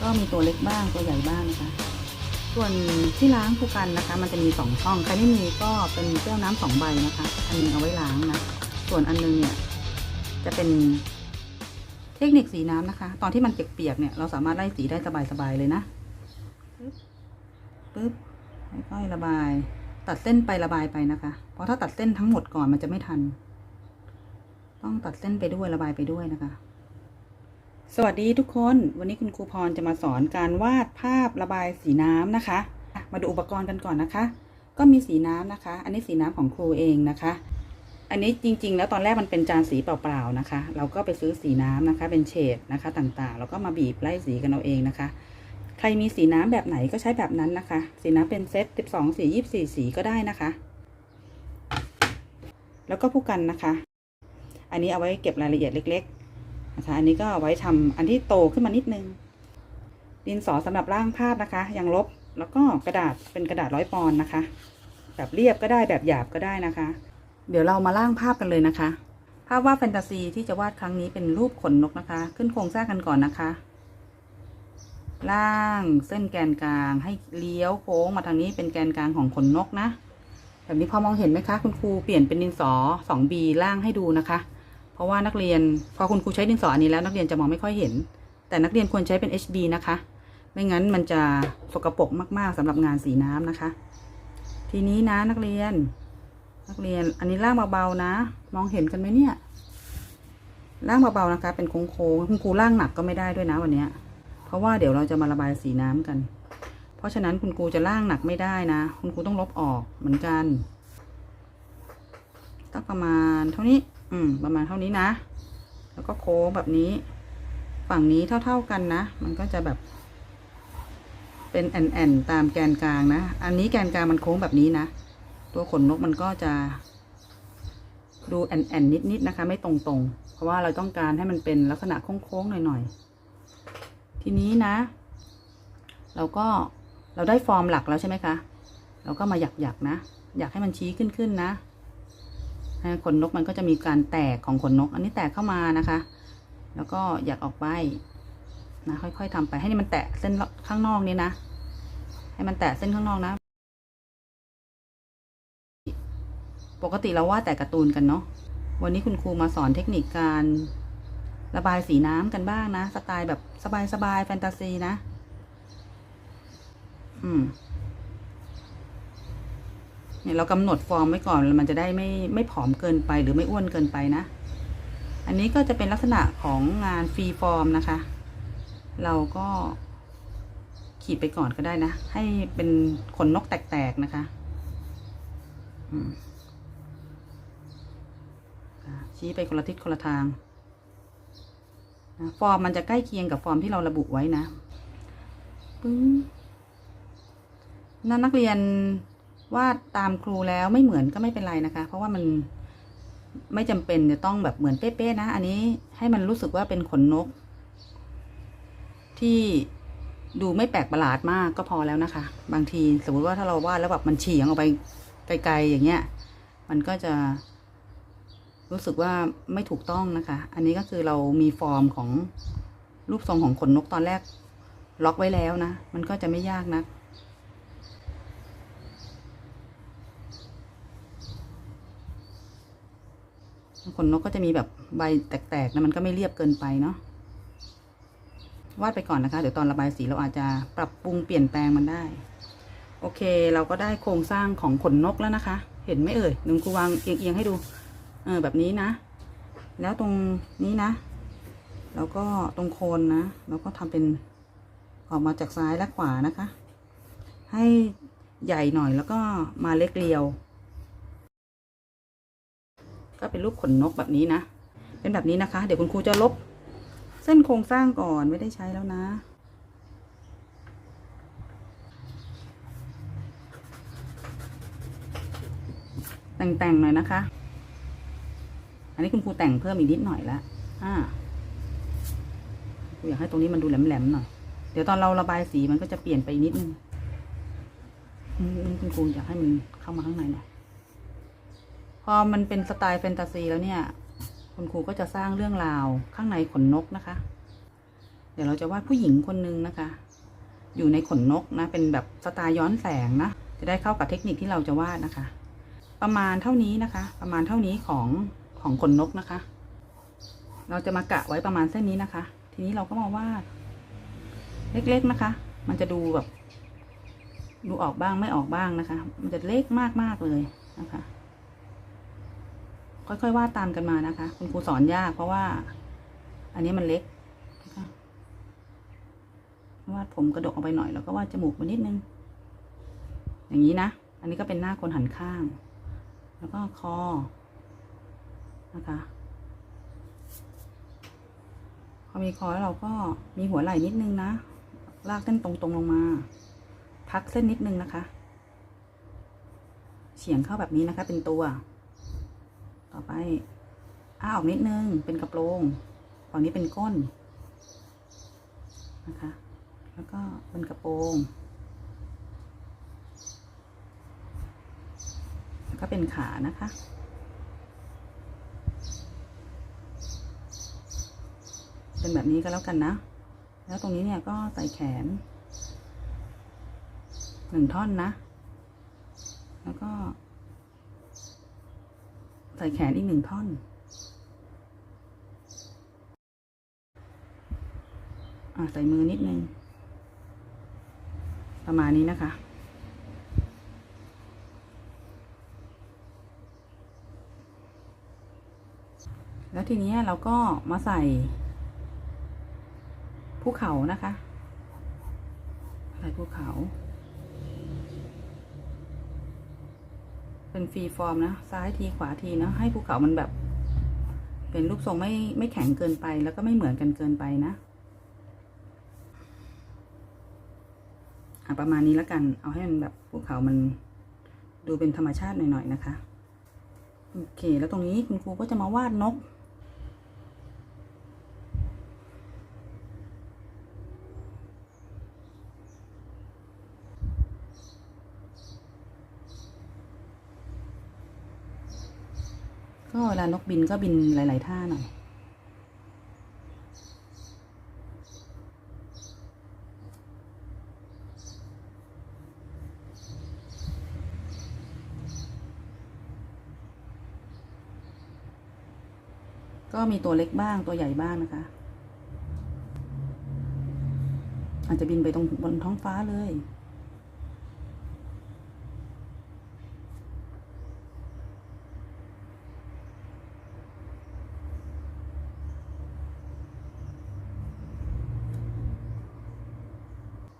ก็มีตัวเล็กบ้างตัวใหญ่บ้างนะคะ ส่วนที่ล้างผู้กันนะคะ มันจะมีสองช่องใครไม่มีก็เป็นแก้วน้ำสองใบนะคะ อันนึงเอาไว้ล้างนะส่วนอันนึงเนี่ย จะเป็นเทคนิคสีน้ำนะคะ ตอนที่มันเปียกๆเนี่ยเราสามารถไล่สีได้สบายๆเลยนะปึ๊บปึ๊บค่อยๆระบาย ตัดเส้นไประบายไปนะคะ เพราะถ้าตัดเส้นทั้งหมดก่อนมันจะไม่ทัน ต้องตัดเส้นไปด้วยระบายไปด้วยนะคะ สวัสดีทุกคน วันนี้คุณครูพรจะมาสอนการวาดภาพระบายสีน้ำนะคะ มาดูอุปกรณ์กันก่อนนะคะ ก็มีสีน้ำนะคะ อันนี้สีน้ำของครูเองนะคะ อันนี้จริง ๆ แล้วตอนแรกมันเป็นจานสีเปล่าๆนะคะ เราก็ไปซื้อสีน้ำนะคะ เป็นเฉดนะคะต่างๆ แล้วก็มาบีบไล่สีกันเอาเองนะคะ ใครมีสีน้ำแบบไหนก็ใช้แบบนั้นนะคะ สีน้ำเป็นเซต12สี24 สีก็ได้นะคะ แล้วก็ผู้กันนะคะ อันนี้เอาไว้เก็บรายละเอียดเล็ก ๆ นะคะ อันนี้ก็เอาไว้ทำอันที่โตขึ้นมานิดนึง ดินสอสำหรับร่างภาพนะคะยางลบแล้วก็กระดาษเป็นกระดาษร้อยปอนนะคะ แบบเรียบก็ได้แบบหยาบก็ได้นะคะ เดี๋ยวเรามาร่างภาพกันเลยนะคะ ภาพวาดแฟนตาซีที่จะวาดครั้งนี้เป็นรูปขนนกนะคะ ขึ้นโครงสร้างกันก่อนนะคะล่างเส้นแกนกลางให้เลี้ยวโค้งมาทางนี้เป็นแกนกลางของขนนกนะ แบบนี้พอมองเห็นไหมคะ คุณครูเปลี่ยนเป็นดินสอ 2B ล่างให้ดูนะคะ เพราะว่านักเรียนพอคุณครูใช้ดินสออันนี้แล้วนักเรียนจะมองไม่ค่อยเห็น แต่นักเรียนควรใช้เป็น HB นะคะ ไม่งั้นมันจะสกปรกมากๆสำหรับงานสีน้ำนะคะ ทีนี้นะนักเรียน นักเรียนอันนี้ล่างเบาๆนะ มองเห็นกันไหมเนี่ยล่างเบาๆนะคะ เป็นโค้งๆคุณครูล่างหนักก็ไม่ได้ด้วยนะวันเนี้ยเพราะว่าเดี๋ยวเราจะมาระบายสีน้ำกัน เพราะฉะนั้นคุณครูจะล่างหนักไม่ได้นะ คุณครูต้องลบออกเหมือนกันตั้งประมาณเท่านี้ อืม ประมาณเท่านี้นะ แล้วก็โค้งแบบนี้ ฝั่งนี้เท่า ๆกันนะ มันก็จะแบบ เป็นแอนๆตามแกนกลางนะ อันนี้แกนกลางมันโค้งแบบนี้นะ ตัวขนนกมันก็จะ ดูแอนๆนิดๆนะคะ ไม่ตรงๆ เพราะว่าเราต้องการให้มันเป็นลักษณะโค้งๆหน่อยๆ ทีนี้นะ เราก็เราได้ฟอร์มหลักแล้วใช่ไหมคะ เราก็มาหยักๆนะ อยากให้มันชี้ขึ้นๆนะ ขนนกมันก็จะมีการแตกของขนนก อันนี้แตกเข้ามานะคะ แล้วก็อยากออกไปนะค่อยๆทำไปให้มันแตะเส้นข้างนอกนี้นะ ให้มันแตะเส้นข้างนอกนะ ปกติเราวาดแต่การ์ตูนกันเนาะ วันนี้คุณครูมาสอนเทคนิคการระบายสีน้ำกันบ้างนะ สไตล์แบบสบายๆแฟนตาซีนะ อืม เนี่ยเรากำหนดฟอร์มไว้ก่อนมันจะได้ไม่ไม่ผอมเกินไปหรือไม่อ้วนเกินไปนะ อันนี้ก็จะเป็นลักษณะของงานฟรีฟอร์มนะคะ เราก็ขีดไปก่อนก็ได้นะ ให้เป็นขนนกแตกๆนะคะชี้ไปคนละทิศคนละทางฟอร์มมันจะใกล้เคียงกับฟอร์มที่เราระบุไว้นะปึ้งนักเรียน วาดตามครูแล้วไม่เหมือนก็ไม่เป็นไรนะคะ เพราะว่ามันไม่จำเป็นจะต้องแบบเหมือนเป๊ะๆนะ อันนี้ให้มันรู้สึกว่าเป็นขนนก ที่ดูไม่แปลกประหลาดมากก็พอแล้วนะคะ บางทีสมมติว่าถ้าเราวาดแล้วแบบมันเฉียงออกไปไกลๆอย่างเงี้ย มันก็จะรู้สึกว่าไม่ถูกต้องนะคะ อันนี้ก็คือเรามีฟอร์มของรูปทรงของขนนกตอนแรกล็อกไว้แล้วนะ มันก็จะไม่ยากนะัก ขนนกก็จะมีแบบใบแตกๆนะมันก็ไม่เรียบเกินไปเนาะวาดไปก่อนนะคะ เดี๋ยวตอนระบายสีเราอาจจะปรับปรุงเปลี่ยนแปลงมันได้ โอเค เราก็ได้โครงสร้างของขนนกแล้วนะคะ เห็นไหมเอ่ยหนึ่งครูวางเอียงๆให้ดู เออแบบนี้นะ แล้วตรงนี้นะ แล้วก็ตรงโคนนะเราก็ทำเป็นออกมาจากซ้ายและขวานะคะ ให้ใหญ่หน่อยแล้วก็มาเล็กเรียว ก็เป็นรูปขนนกแบบนี้นะ เป็นแบบนี้นะคะ เดี๋ยวคุณครูจะลบ เส้นโครงสร้างก่อนไม่ได้ใช้แล้วนะแต่งๆหน่อยนะคะ อันนี้คุณครูแต่งเพิ่มอีกนิดหน่อยละอ่าครูอยากให้ตรงนี้มันดูแหลมๆหน่อย เดี๋ยวตอนเราระบายสีมันก็จะเปลี่ยนไปนิดนึงคุณครูอยากให้มันเข้ามาข้างในหน่อย อมันเป็นสไตล์แฟนตาซีแล้วเนี่ย คุณครูก็จะสร้างเรื่องราวข้างในขนนกนะคะ เดี๋ยวเราจะวาดผู้หญิงคนนึงนะคะ อยู่ในขนนกนะ เป็นแบบสไตล์ย้อนแสงนะ จะได้เข้ากับเทคนิคที่เราจะวาดนะคะ ประมาณเท่านี้นะคะ ประมาณเท่านี้ของของขนนกนะคะ เราจะมากะไว้ประมาณเส้นนี้นะคะ ทีนี้เราก็มาวาด เล็กๆนะคะ มันจะดูแบบดูออกบ้างไม่ออกบ้างนะคะ มันจะเล็กมากๆเลยนะคะ ค่อยๆวาดตามกันมานะคะ คุณครูสอนยากเพราะว่า อันนี้มันเล็กนะคะวาดผมกระดกออกไปหน่อยแล้วก็วาดจมูกมานิดนึง อย่างนี้นะ อันนี้ก็เป็นหน้าคนหันข้าง แล้วก็คอนะคะพอมีคอแล้วเราก็มีหัวไหล่นิดนึงนะลากเส้นตรงๆลงมา พักเส้นนิดนึงนะคะ เฉียงเข้าแบบนี้นะคะ เป็นตัว ต่อไป อ้าออกนิดนึง เป็นกระโปรงฝั่งนี้เป็นก้นนะคะ แล้วก็เป็นกระโปรงแล้วก็เป็นขานะคะเป็นแบบนี้ก็แล้วกันนะ แล้วตรงนี้เนี่ยก็ใส่แขนหนึ่งท่อนนะ แล้วก็ ใส่แขนอีกหนึ่งท่อน อ่าใส่มือนิดนึง ประมาณนี้นะคะ แล้วทีนี้เราก็มาใส่ภูเขานะคะ ใส่ภูเขา เป็นฟรีฟอร์มนะ ซ้ายทีขวาทีนะให้ภูเขามันแบบ เป็นรูปทรงไม่ไม่แข็งเกินไปแล้วก็ไม่เหมือนกันเกินไปนะอะประมาณนี้แล้วกัน เอาให้มันแบบภูเขามันดูเป็นธรรมชาติหน่อยๆนะคะ โอเค แล้วตรงนี้คุณครูก็จะมาวาดนก ก็เวลานกบินก็บินหลาย ๆ ท่าหน่อยก็มีตัวเล็กบ้างตัวใหญ่บ้างนะคะ อาจจะบินไปตรงบนท้องฟ้าเลย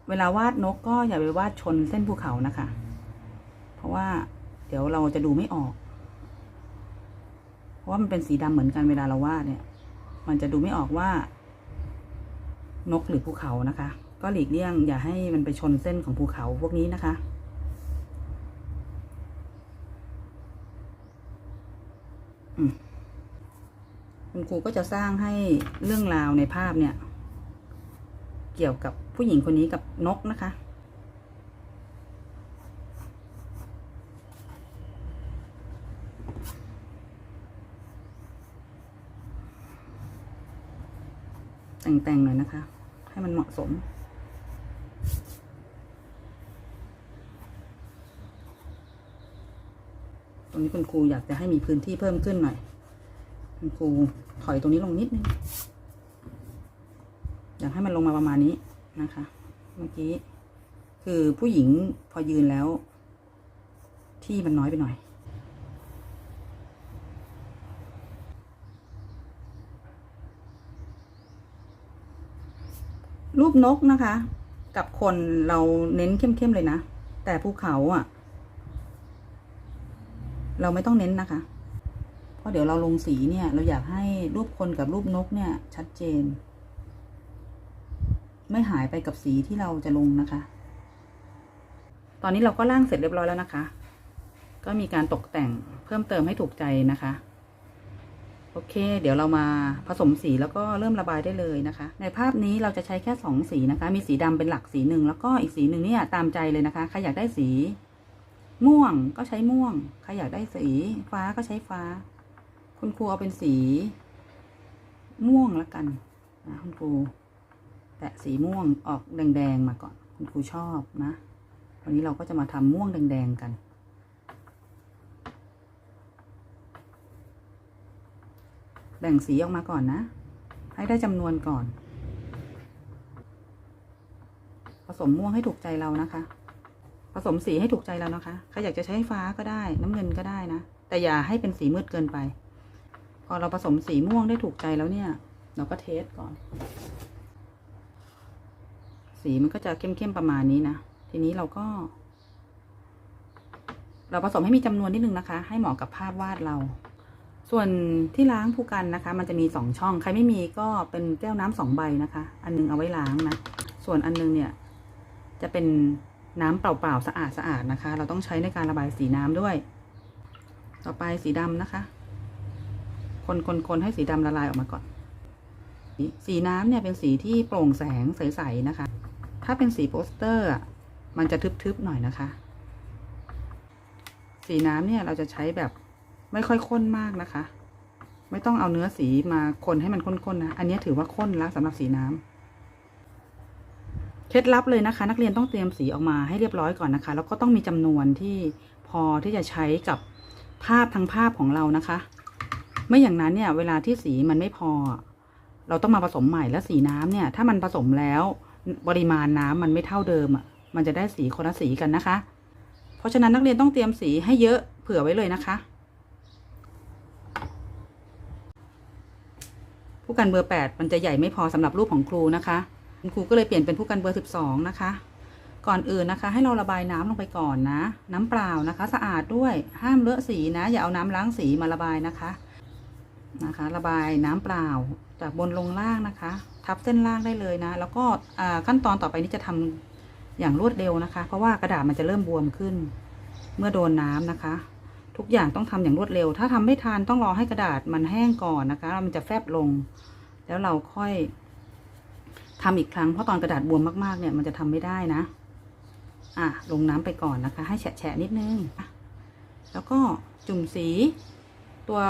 เวลาวาดนกก็อย่าไปวาดชนเส้นภูเขานะคะ เพราะว่าเดี๋ยวเราจะดูไม่ออก เพราะว่ามันเป็นสีดำเหมือนกันเวลาเราวาดเนี่ย มันจะดูไม่ออกว่า นกหรือภูเขานะคะ ก็หลีกเลี่ยง อย่าให้มันไปชนเส้นของภูเขาพวกนี้นะคะอืมคุณครูก็จะสร้างให้เรื่องราวในภาพเนี่ย เกี่ยวกับผู้หญิงคนนี้กับนกนะคะ แต่งๆหน่อยนะคะ ให้มันเหมาะสมตรงนี้คุณครูอยากจะให้มีพื้นที่เพิ่มขึ้นหน่อย คุณครูถอยตรงนี้ลงนิดนึง ให้มันลงมาประมาณนี้นะคะ เมื่อกี้ คือผู้หญิงพอยืนแล้ว ที่มันน้อยไปหน่อย รูปนกนะคะ กับคนเราเน้นเข้มๆเลยนะ แต่ภูเขาอะ เราไม่ต้องเน้นนะคะเพราะเดี๋ยวเราลงสีเนี่ย เราอยากให้รูปคนกับรูปนกเนี่ย ชัดเจน ไม่หายไปกับสีที่เราจะลงนะคะ ตอนนี้เราก็ร่างเสร็จเรียบร้อยแล้วนะคะ ก็มีการตกแต่งเพิ่มเติมให้ถูกใจนะคะโอเค เดี๋ยวเรามาผสมสีแล้วก็เริ่มระบายได้เลยนะคะ ในภาพนี้เราจะใช้แค่สองสีนะคะ มีสีดำเป็นหลักสีหนึ่งแล้วก็อีกสีหนึ่งเนี่ยตามใจเลยนะคะ ใครอยากได้สี ม่วงก็ใช้ม่วง ใครอยากได้สีฟ้าก็ใช้ฟ้า คุณครูเอาเป็นสี ม่วงแล้วกันนะคุณครู แตะสีม่วงออกแดงๆมาก่อน คุณครูชอบนะ วันนี้เราก็จะมาทำม่วงแดงๆกัน แบ่งสีออกมาก่อนนะ ให้ได้จำนวนก่อน ผสมม่วงให้ถูกใจเรานะคะ ผสมสีให้ถูกใจเรานะคะ ใครอยากจะใช้ฟ้าก็ได้ น้ำเงินก็ได้นะ แต่อย่าให้เป็นสีมืดเกินไป พอเราผสมสีม่วงได้ถูกใจแล้วเนี่ย เราก็เทสก่อน สีมันก็จะเข้มๆประมาณนี้นะ ทีนี้เราก็ เราผสมให้มีจำนวนนิดนึงนะคะ ให้เหมาะกับภาพวาดเรา ส่วนที่ล้างผู้กันนะคะ มันจะมีสองช่อง ใครไม่มีก็เป็นแก้วน้ำสองใบนะคะ อันนึงเอาไว้ล้างนะ ส่วนอันนึงเนี่ย จะเป็นน้ำเปล่าๆสะอาดสะอาดนะคะ เราต้องใช้ในการระบายสีน้ำด้วย ต่อไปสีดำนะคะ คนคนคนให้สีดำละลายออกมาก่อน สีน้ำเนี่ยเป็นสีที่โปร่งแสงใสๆนะคะ ถ้าเป็นสีโปสเตอร์อะมันจะทึบๆหน่อยนะคะ สีน้ำเนี่ยเราจะใช้แบบไม่ค่อยข้นมากนะคะ ไม่ต้องเอาเนื้อสีมาคนให้มันข้นๆนะ อันนี้ถือว่าข้นแล้วสำหรับสีน้ำเคล็ดลับเลยนะคะ นักเรียนต้องเตรียมสีออกมาให้เรียบร้อยก่อนนะคะ แล้วก็ต้องมีจำนวนที่พอที่จะใช้กับภาพทั้งภาพของเรานะคะ ไม่อย่างนั้นเนี่ย เวลาที่สีมันไม่พอ เราต้องมาผสมใหม่แล้วสีน้ำเนี่ย ถ้ามันผสมแล้ว ปริมาณน้ำมันไม่เท่าเดิมอะ มันจะได้สีคนละสีกันนะคะ เพราะฉะนั้นนักเรียนต้องเตรียมสีให้เยอะเผื่อไว้เลยนะคะ ผู้กันเบอร์ 8 มันจะใหญ่ไม่พอสำหรับรูปของครูนะคะคุณครูก็เลยเปลี่ยนเป็นผู้กันเบอร์ 12 นะคะ ก่อนอื่นนะคะ ให้เราระบายน้ำลงไปก่อนนะ น้ำเปล่านะคะ สะอาดด้วยห้ามเลอะสีนะ อย่าเอาน้ำล้างสีมาระบายนะคะนะคะ ระบายน้ำเปล่าจากบนลงล่างนะคะ ทับเส้นล่างได้เลยนะ แล้วก็ขั้นตอนต่อไปนี้จะทำอย่างรวดเร็วนะคะ เพราะว่ากระดาษมันจะเริ่มบวมขึ้น เมื่อโดนน้ำนะคะ ทุกอย่างต้องทำอย่างรวดเร็ว ถ้าทำไม่ทันต้องรอให้กระดาษมันแห้งก่อนนะคะแล้วมันจะแฟบลง แล้วเราค่อยทำอีกครั้งเพราะตอนกระดาษบวมมากๆเนี่ยมันจะทำไม่ได้นะอะลงน้ำไปก่อนนะคะ ให้แฉะนิดนึงแล้วก็จุ่มสีตัว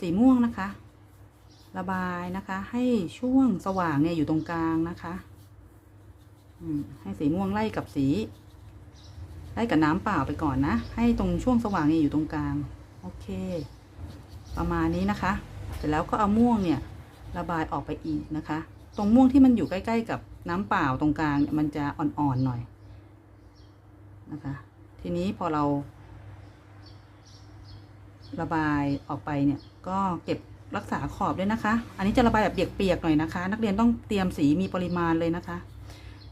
สีม่วงนะคะ ระบายนะคะ ให้ช่วงสว่างเนี่ยอยู่ตรงกลางนะคะให้สีม่วงไล่กับสีไล่กับน้ำเปล่าไปก่อนนะ ให้ตรงช่วงสว่างเนี่ยอยู่ตรงกลาง โอเค ประมาณนี้นะคะ เสร็จแล้วก็เอาม่วงเนี่ย ระบายออกไปอีกนะคะ ตรงม่วงที่มันอยู่ใกล้ ๆ กับน้ำเปล่าตรงกลางเนี่ยมันจะอ่อนๆหน่อยนะคะ ทีนี้พอเรา ระบายออกไปเนี่ย ก็เก็บ รักษาขอบด้วยนะคะ อันนี้จะระบายแบบเปียกๆหน่อยนะคะ นักเรียนต้องเตรียมสีมีปริมาณเลยนะคะ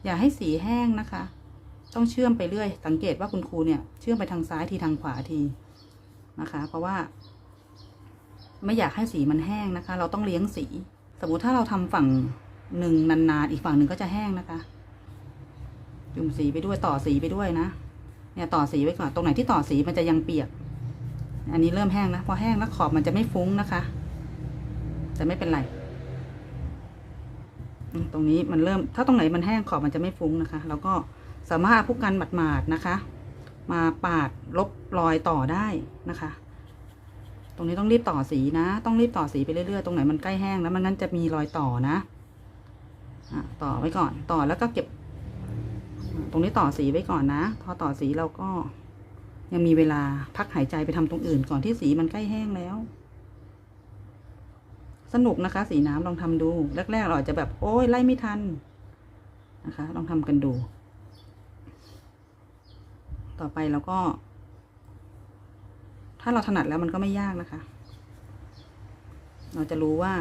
อย่าให้สีแห้งนะคะ ต้องเชื่อมไปเรื่อย สังเกตว่าคุณครูเนี่ยเชื่อมไปทางซ้ายทีทางขวาทีนะคะ เพราะว่า ไม่อยากให้สีมันแห้งนะคะ เราต้องเลี้ยงสี สมมติถ้าเราทำฝั่งหนึ่งนานๆ อีกฝั่งหนึ่งก็จะแห้งนะคะ จุ่มสีไปด้วยต่อสีไปด้วยนะ เนี่ยต่อสีไว้ก่อน ตรงไหนที่ต่อสีมันจะยังเปียก อันนี้เริ่มแห้งนะ พอแห้งแล้วขอบมันจะไม่ฟุ้งนะคะ แต่ไม่เป็นไร ตรงนี้มันเริ่ม ถ้าตรงไหนมันแห้งขอบมันจะไม่ฟุ้งนะคะ แล้วก็สามารถเอาผู้กันหมาดๆนะคะ มาปาดลบรอยต่อได้นะคะ ตรงนี้ต้องรีบต่อสีนะ ต้องรีบต่อสีไปเรื่อยๆ ตรงไหนมันใกล้แห้งแล้วมันงั้นจะมีรอยต่อนะอะต่อไว้ก่อน ต่อแล้วก็เก็บ ตรงนี้ต่อสีไว้ก่อนนะ พอต่อสีเราก็ยังมีเวลาพักหายใจไปทำตรงอื่นก่อนที่สีมันใกล้แห้งแล้ว สนุกนะคะ สีน้ำลองทำดู แรกๆเราอาจจะแบบโอ้ยไล่ไม่ทันนะคะ ลองทำกันดู ต่อไปเราก็ ถ้าเราถนัดแล้วมันก็ไม่ยากนะคะ เราจะรู้ว่า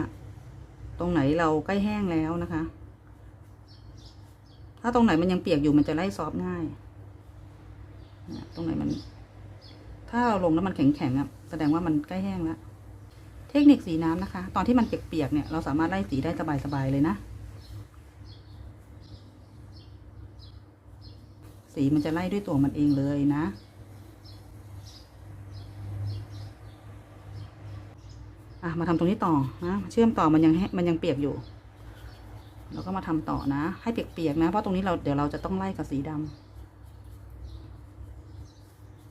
ตรงไหนเราใกล้แห้งแล้วนะคะ ถ้าตรงไหนมันยังเปียกอยู่มันจะไล่ซอฟง่ายตรงไหนมัน ถ้าเราลงแล้วมันแข็งๆอะแสดงว่ามันใกล้แห้งแล้ว ทคนิคสีน้ำนะคะ ตอนที่มันเปียกๆเนี่ยเราสามารถไล่สีได้สบายๆเลยนะ สีมันจะไล่ด้วยตัวมันเองเลยนะ อะมาทำตรงนี้ต่อนะเชื่อมต่อมันยังมันยังเปียกอยู่แล้วก็มาทำต่อนะ ให้เปียกๆนะ เพราะตรงนี้เราเดี๋ยวเราจะต้องไล่กับสีดำ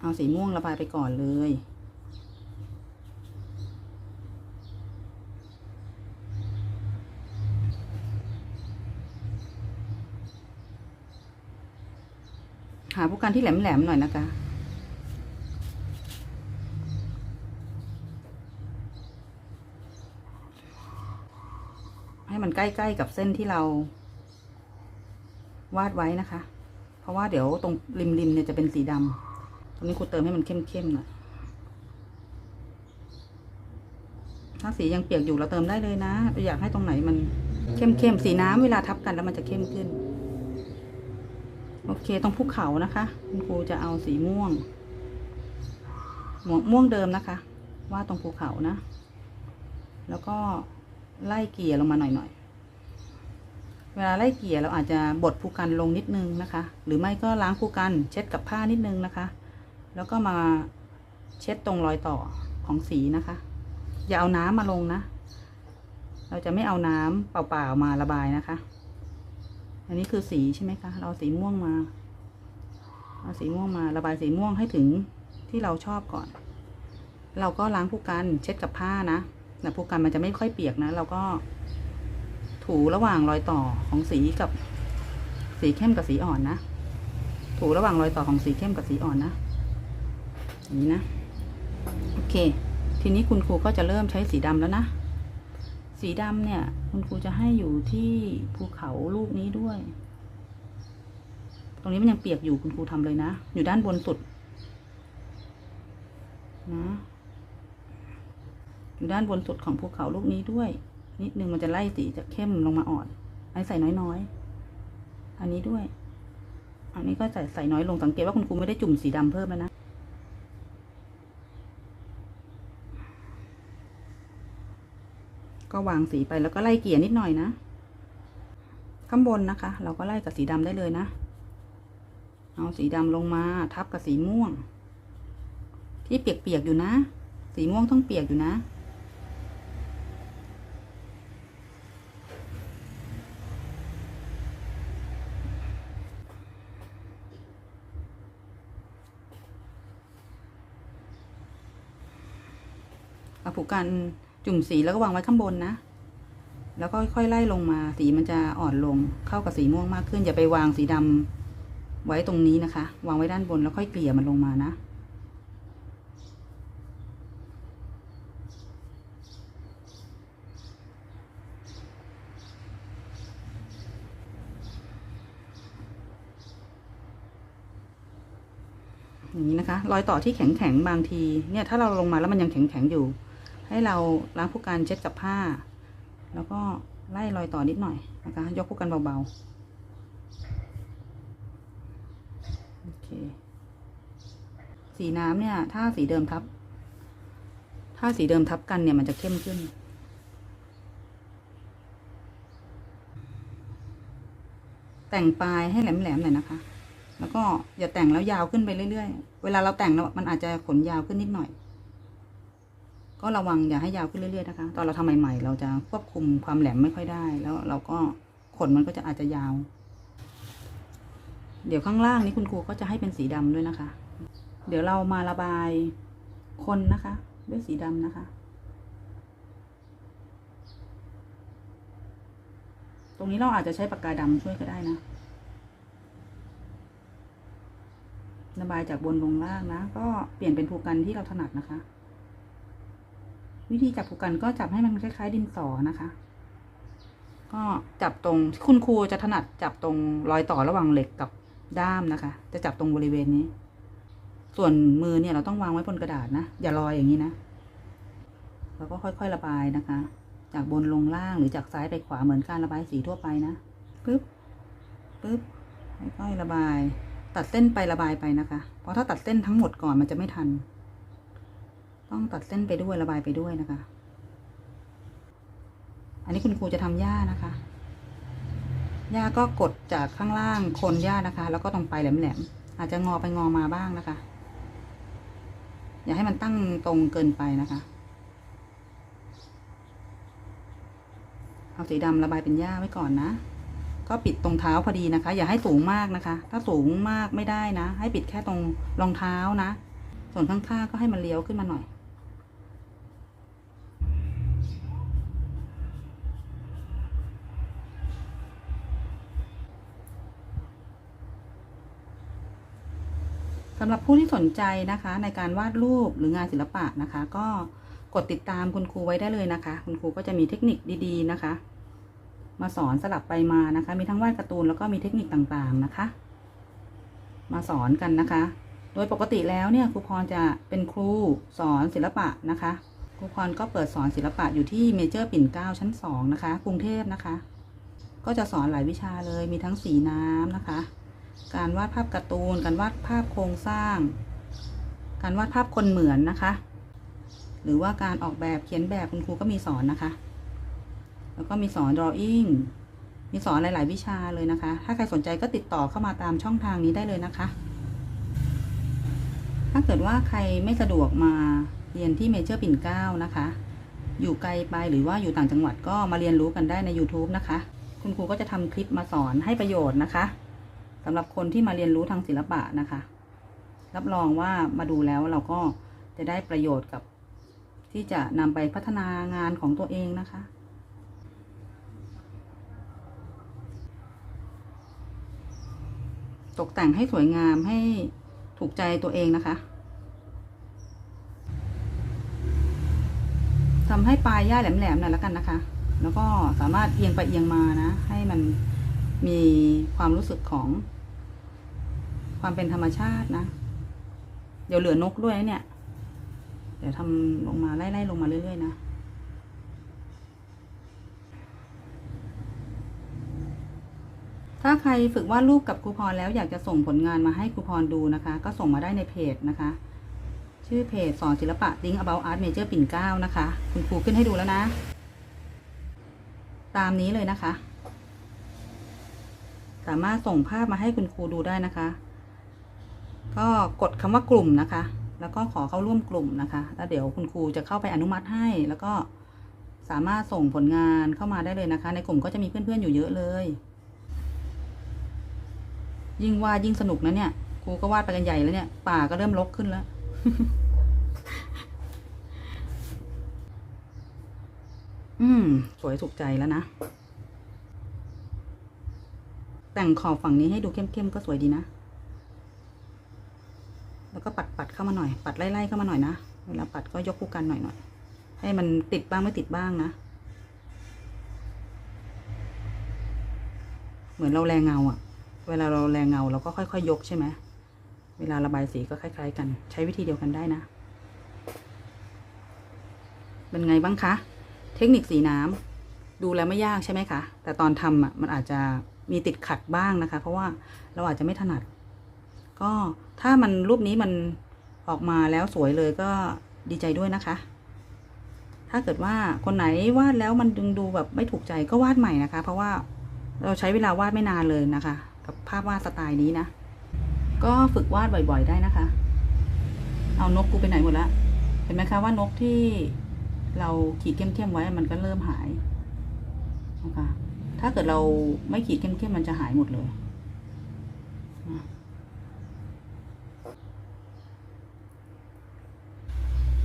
เอาสีม่วงระบายไปก่อนเลย หาผู้กันที่แหลมๆหน่อยนะคะให้มันใกล้ๆกับเส้นที่เรา วาดไว้นะคะ เพราะว่าเดี๋ยวตรงริมๆเนี่ยจะเป็นสีดำตรงนี้ครูเติมให้มันเข้มๆหน่อยถ้าสียังเปียกอยู่เราเติมได้เลยนะ อยากให้ตรงไหนมันเข้มๆ สีน้ำเวลาทับกันแล้วมันจะเข้มขึ้น โอเคตรงภูเขานะคะ คุณครูจะเอาสีม่วงม่วงม่วงเดิมนะคะวาดตรงภูเขานะ แล้วก็ไล่เกลี่ยลงมาหน่อยๆ เวลาไล่เกลี่ยเราอาจจะบดภูกันลงนิดนึงนะคะ หรือไม่ก็ล้างภูกันเช็ดกับผ้านิดนึงนะคะ แล้วก็มาเช็ดตรงรอยต่อของสีนะคะ อย่าเอาน้ำมาลงนะ เราจะไม่เอาน้ำเปล่าๆมาระบายนะคะ อันนี้คือสีใช่ไหมคะ เราสีม่วงมา เอาสีม่วงมา ระบายสีม่วงให้ถึงที่เราชอบก่อน เราก็ล้างผู้กันเช็ดกับผ้านะแต่ผู้กันมันจะไม่ค่อยเปียกนะ เราก็ ถูระหว่างรอยต่อของสีกับ สีเข้มกับสีอ่อนนะ ถูระหว่างรอยต่อของสีเข้มกับสีอ่อนนะอย่างนี้นะ โอเค ทีนี้คุณครูก็จะเริ่มใช้สีดำแล้วนะ สีดำเนี่ย คุณครูจะให้อยู่ที่ภูเขาลูกนี้ด้วย ตรงนี้มันยังเปียกอยู่คุณครูทำเลยนะ อยู่ด้านบนสุด นะ อยู่ด้านบนสุดของภูเขาลูกนี้ด้วย นิดนึงมันจะไล่สีจากเข้มลงมาอ่อน อันนี้ใส่น้อยๆ อันนี้ด้วย อันนี้ก็ใส่ใส่น้อยลงสังเกตว่าคุณครูไม่ได้จุ่มสีดำเพิ่มแล้วนะ ก็วางสีไปแล้วก็ไล่เกลี่ยนิดหน่อยนะ ข้างบนนะคะ เราก็ไล่กับสีดำได้เลยนะ เอาสีดำลงมาทับกับสีม่วง ที่เปียกๆอยู่นะ สีม่วงต้องเปียกอยู่นะเอาผูกกัน จุ่มสีแล้วก็วางไว้ข้างบนนะ แล้วก็ค่อยๆไล่ลงมา สีมันจะอ่อนลง เข้ากับสีม่วงมากขึ้น อย่าไปวางสีดำไว้ตรงนี้นะคะ วางไว้ด้านบนแล้วค่อยเกลี่ยมันลงมานะ อย่างนี้นะคะ รอยต่อที่แข็งๆบางที เนี่ยถ้าเราลงมาแล้วมันยังแข็งๆอยู่ ให้เราล้างผู้กันเช็ดกับผ้า แล้วก็ไล่รอยต่อนิดหน่อยนะคะ ยกผู้กันเบาๆ โอเค สีน้ำเนี่ย ถ้าสีเดิมทับ ถ้าสีเดิมทับกันเนี่ยมันจะเข้มขึ้นแต่งปลายให้แหลมๆหน่อยนะคะ แล้วก็อย่าแต่งแล้วยาวขึ้นไปเรื่อยๆ เวลาเราแต่งแล้วมันอาจจะขนยาวขึ้นนิดหน่อย ก็ระวังอย่าให้ยาวขึ้นเรื่อยๆนะคะ ตอนเราทำใหม่ๆ เราจะควบคุมความแหลมไม่ค่อยได้ แล้วเราก็ขนมันก็จะอาจจะยาว เดี๋ยวข้างล่างนี้คุณครูก็จะให้เป็นสีดำด้วยนะคะ เดี๋ยวเรามาระบายคนนะคะ ด้วยสีดำนะคะ ตรงนี้เราอาจจะใช้ปากกาดำช่วยก็ได้นะระบายจากบนลงล่างนะ ก็เปลี่ยนเป็นภูกันที่เราถนัดนะคะ วิธีจับภูกันก็จับให้มันคล้ายๆ ดินสอนะคะ ก็จับตรงคุณครูจะถนัดจับตรงรอยต่อระหว่างเหล็กกับด้ามนะคะ จะจับตรงบริเวณนี้ ส่วนมือเนี่ยเราต้องวางไว้บนกระดาษนะ อย่าลอยอย่างนี้นะแล้วก็ค่อยๆระบายนะคะ จากบนลงล่างหรือจากซ้ายไปขวาเหมือนการระบายสีทั่วไปนะปึ๊บปึ๊บค่อยๆระบาย ตัดเส้นไประบายไปนะคะ เพราะถ้าตัดเส้นทั้งหมดก่อนมันจะไม่ทัน ต้องตัดเส้นไปด้วยระบายไปด้วยนะคะ อันนี้คุณครูจะทำหญ้านะคะหญ้าก็กดจากข้างล่างคนหญ้านะคะ แล้วก็ตรงปลายแหลมๆอาจจะงอไปงอมาบ้างนะคะ อย่าให้มันตั้งตรงเกินไปนะคะเอาสีดำระบายเป็นหญ้าไว้ก่อนนะก็ปิดตรงเท้าพอดีนะคะ อย่าให้สูงมากนะคะ ถ้าสูงมากไม่ได้นะ ให้ปิดแค่ตรงรองเท้านะ ส่วนข้างๆก็ให้มันเลี้ยวขึ้นมาหน่อย สำหรับผู้ที่สนใจนะคะ ในการวาดรูปหรืองานศิลปะนะคะ ก็กดติดตามคุณครูไว้ได้เลยนะคะ คุณครูก็จะมีเทคนิคดี ๆ นะคะ มาสอนสลับไปมานะคะ มีทั้งวาดการ์ตูนแล้วก็มีเทคนิคต่างๆนะคะ มาสอนกันนะคะ โดยปกติแล้วเนี่ยครูพรจะเป็นครูสอนศิลปะนะคะครูพรก็เปิดสอนศิลปะอยู่ที่เมเจอร์ปิ่นเก้าชั้นสองนะคะ กรุงเทพนะคะ ก็จะสอนหลายวิชาเลยมีทั้งสีน้ำนะคะ การวาดภาพการ์ตูน การวาดภาพโครงสร้าง การวาดภาพคนเหมือนนะคะ หรือว่าการออกแบบเขียนแบบคุณครูก็มีสอนนะคะ แล้วก็มีสอน drawing มีสอนหลาย ๆ วิชาเลยนะคะ ถ้าใครสนใจก็ติดต่อเข้ามาตามช่องทางนี้ได้เลยนะคะ ถ้าเกิดว่าใครไม่สะดวกมาเรียนที่เมเจอร์ปิ่นเกล้านะคะ อยู่ไกลไปหรือว่าอยู่ต่างจังหวัดก็มาเรียนรู้กันได้ใน YouTube นะคะ คุณครูก็จะทำคลิปมาสอนให้ประโยชน์นะคะ สำหรับคนที่มาเรียนรู้ทางศิลปะนะคะ รับรองว่ามาดูแล้วเราก็จะได้ประโยชน์กับที่จะนำไปพัฒนางานของตัวเองนะคะ ตกแต่งให้สวยงามให้ถูกใจตัวเองนะคะทำให้ปลายหญ้าแหลมๆหน่อยแล้วกันนะคะ แล้วก็สามารถเอียงไปเอียงมานะ ให้มันมีความรู้สึกของ ความเป็นธรรมชาตินะ เดี๋ยวเหลือนกด้วยเนี่ย เดี๋ยวทำลงมาไล่ๆลงมาเรื่อยๆนะถ้าใครฝึกวาดรูปกับครูพรแล้วอยากจะส่งผลงานมาให้ครูพรดูนะคะ ก็ส่งมาได้ในเพจนะคะ ชื่อเพจสอนศิลปะ Think About Art Major ปิ่นเก้านะคะ คุณครูขึ้นให้ดูแล้วนะ ตามนี้เลยนะคะ สามารถส่งภาพมาให้คุณครูดูได้นะคะ ก็กดคำว่ากลุ่มนะคะ แล้วก็ขอเข้าร่วมกลุ่มนะคะ แล้วเดี๋ยวคุณครูจะเข้าไปอนุมัติให้ แล้วก็สามารถส่งผลงานเข้ามาได้เลยนะคะ ในกลุ่มก็จะมีเพื่อนๆอยู่เยอะเลย ยิ่งวาดยิ่งสนุกนะเนี่ยครูก็วาดไปกันใหญ่แล้วเนี่ย ป่าก็เริ่มรกขึ้นแล้วอืม สวยถูกใจแล้วนะ แต่งขอบฝั่งนี้ให้ดูเข้มๆก็สวยดีนะ แล้วก็ปัดปัดๆเข้ามาหน่อย ปัดไล่ๆเข้ามาหน่อยนะ เวลาปัดก็ยกคู่กันหน่อยๆให้มันติดบ้างไม่ติดบ้างนะ เหมือนเราแรงเงาอะเวลาเราแรงเงาเราก็ค่อยๆยกใช่ไหมเวลาระบายสีก็คล้าย ๆ กัน ใช้วิธีเดียวกันได้นะ เป็นไงบ้างคะ เทคนิคสีน้ำดูแล้วไม่ยากใช่ไหมคะ แต่ตอนทำอะมันอาจจะมีติดขัดบ้างนะคะ เพราะว่าเราอาจจะไม่ถนัด ก็ ถ้ามันรูปนี้มันออกมาแล้วสวยเลยก็ดีใจด้วยนะคะ ถ้าเกิดว่าคนไหนวาดแล้วมันดึงดูแบบไม่ถูกใจก็วาดใหม่นะคะ เพราะว่าเราใช้เวลาวาดไม่นานเลยนะคะ กับภาพวาดสไตล์นี้นะ ก็ฝึกวาดบ่อยๆได้นะคะ เอานกกูไปไหนหมดแล้วเห็นไหมคะว่านกที่เราขีดเข้มๆไว้มันก็เริ่มหายนะคะถ้าเกิดเราไม่ขีดเข้มๆมันจะหายหมดเลย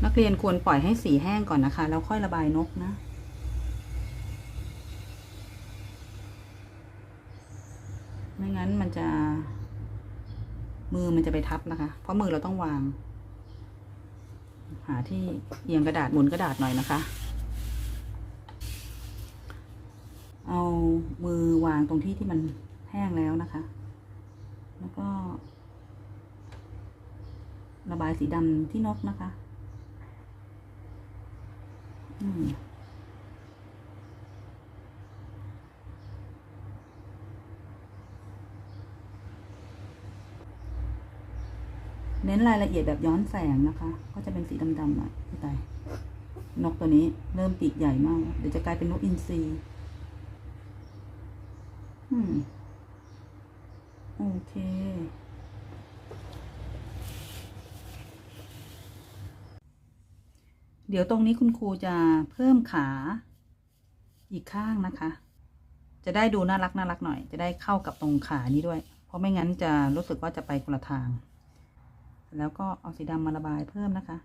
นักเรียนควรปล่อยให้สีแห้งก่อนนะคะ แล้วค่อยระบายนกนะไม่งั้นมันจะ มือมันจะไปทับนะคะ เพราะมือเราต้องวาง หาที่เอียงกระดาษหมุนกระดาษหน่อยนะคะ เอามือวางตรงที่ที่มันแห้งแล้วนะคะ แล้วก็ ระบายสีดำที่นกนะคะ เน้นรายละเอียดแบบย้อนแสงนะคะ ก็จะเป็นสีดำๆหน่อยพี่ตายนกตัวนี้เริ่มปีกใหญ่มาก เดี๋ยวจะกลายเป็นนกอินทรีอืม โอเค เดี๋ยวตรงนี้คุณครูจะเพิ่มขาอีกข้างนะคะ จะได้ดูน่ารักน่ารักหน่อย จะได้เข้ากับตรงขานี้ด้วย เพราะไม่งั้นจะรู้สึกว่าจะไปคนละทาง แล้วก็เอาสีดำมาระบายเพิ่มนะคะ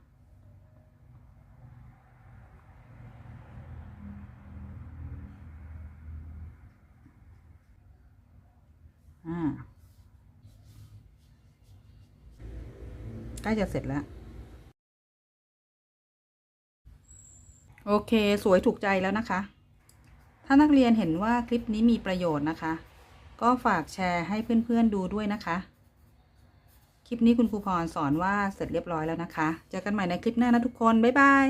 อ่าใกล้จะเสร็จแล้ว โอเค สวยถูกใจแล้วนะคะ ถ้านักเรียนเห็นว่าคลิปนี้มีประโยชน์นะคะ ก็ฝากแชร์ให้เพื่อนๆดูด้วยนะคะ คลิปนี้คุณครูพรสอนว่าเสร็จเรียบร้อยแล้วนะคะ เจอกันใหม่ในคลิปหน้านะทุกคน บ๊ายบาย